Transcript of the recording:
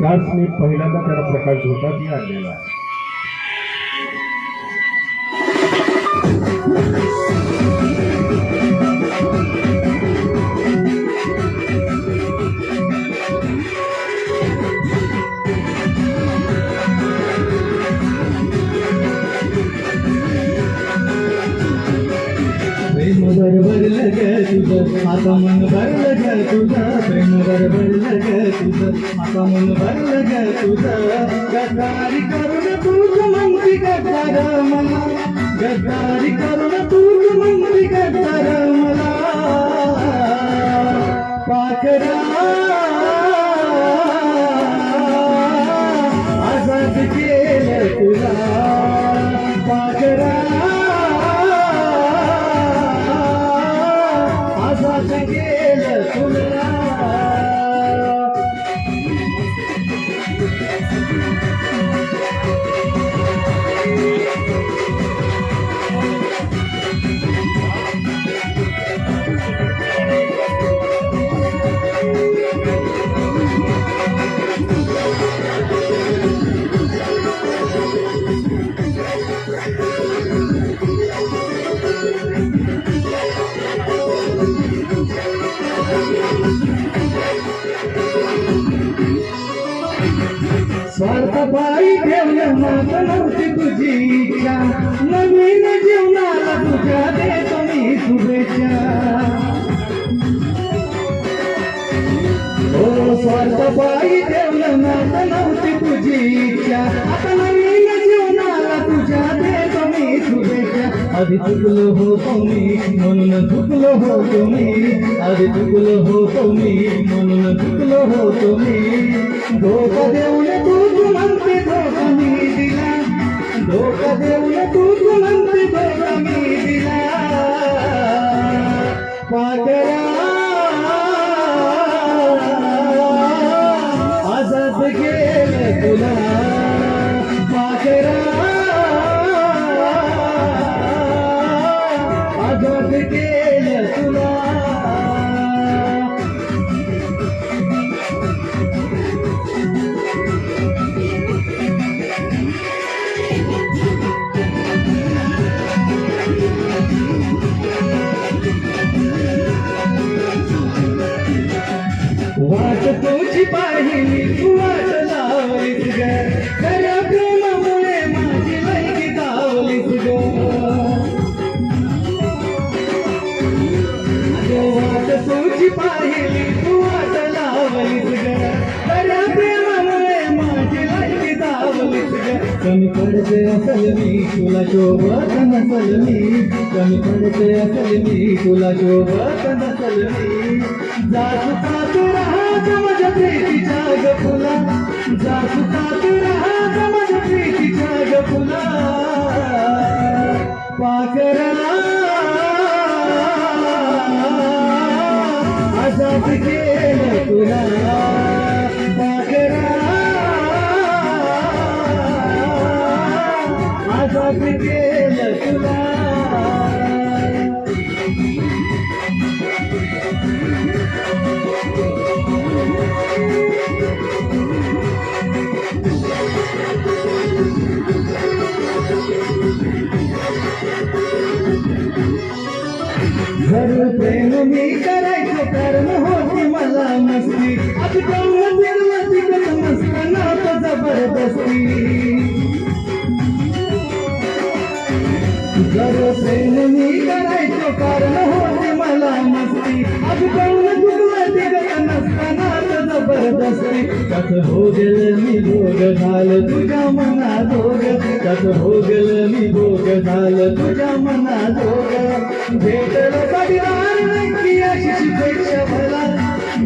त्याच मी पहिल्यांदा त्याला प्रकाश होता ती आणलेला आहे. प्रेम आता मन भरलं ग तुझं प्रेम बरोबर ग तुझं. भरलं ग గద్దారి కరుణ తూకు మంత్రి గద్దరమల గద్దారి కరుణ తూకు మంత్రి గద్దరమల పాకరా ఆజాద్ కేల కులా स्वार्थ पायी ठेवलं माझं नव्हती तुझी इच्छा नवीन जीवनाला तुझ्या देतो मी शुभेच्छा हो स्वार्थ पायी ठेवलं माझं नव्हती तुझी इच्छा आता शुभेच्छा आधी चुकलो होतो मी म्हणून चुकलो होतो मी आधी चुकलो होतो मी म्हणून चुकलो होतो मी धोका देऊन तूच म्हणते धोका मी दिला धोका देऊन तूच म्हणते धोका मी दिला पाकरा आजाद गेलं तुला तुझी पाहिली तू वाट लावलीस ग? खऱ्या प्रेमामुळे माझी लायकी दावलीस ग. अगं तुझी पाहिली तू लावलीस ग? खऱ्या प्रेमामुळे माझी लायकी दावलीस ग. कमी पडते असल मी तुला शोभत नसल मी. कमी पडते असल मी तुला शोभत नसल मी. जात पात आजाद प्रेम मी करायचं कर्म हो. मस्ती. आता कौन जबरदस्ती घर प्रेम करायचो कारण मला मस्ती. आता नसताना जबरदस्ती हो गेलं मी भोग झालं तुझ्या मना हो गेलं मी भोग झालं तुझ्या मना भेटलं